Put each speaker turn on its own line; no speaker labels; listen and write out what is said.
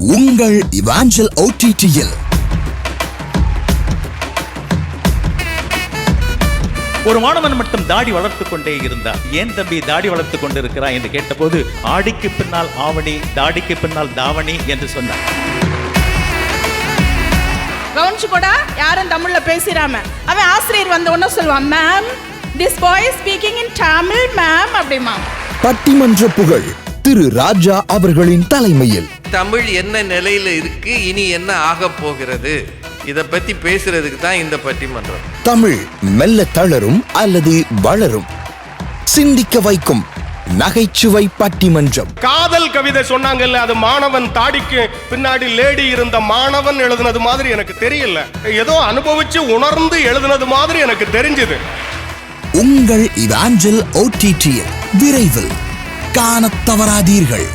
உங்கள் இவாஞ்சல் ஓடிடியில்.
ஒரு மாணவன் மட்டும் தாடி வளர்த்துக் கொண்டே இருந்தான் ஏன் தம்பி தாடி வளர்த்துக் கொண்டிருக்கிறாய் என்று கேட்டபோது ஆடிக்கு பின்னால் ஆவணி தாடிக்கு பின்னால் தாவணி என்று சொன்னார்.
கவனிச்சுக்கோடா யாரும் தமிழ்ல பேசிடாம அவன் ஆசிரியர் வந்த உடனே சொல்லுவான் ma'am this boy speaking in Tamil ma'am அப்படிமா
பட்டிமன்ற புகழ் திரு ராஜா அவர்களின் தலைமையில்.
தமிழ் என்ன நிலையில இருக்கு இனி என்ன ஆக போகிறது? இத பத்தி பேசுறதுக்கு தான் இந்த பட்டிமன்றம்.
தமிழ் மெல்ல தளரும் அல்லது வளரும். சிந்திக்க வைக்கும் நகைச்சுவை பட்டிமன்றம்.
காதல் கவிதை சொன்னாங்கல்ல அது மாணவன் தாடிக்கு பின்னாடி லேடி இருந்த மாணவன் எழுதுனது மாதிரி எனக்கு தெரியல. ஏதோ அனுபவிச்சு உணர்ந்து எழுதுனது மாதிரி எனக்கு தெரிஞ்சது.
உங்கள் இவாஞ்சல் ஓடிடியில் விரைவில் காணத் தவறாதீர்கள்.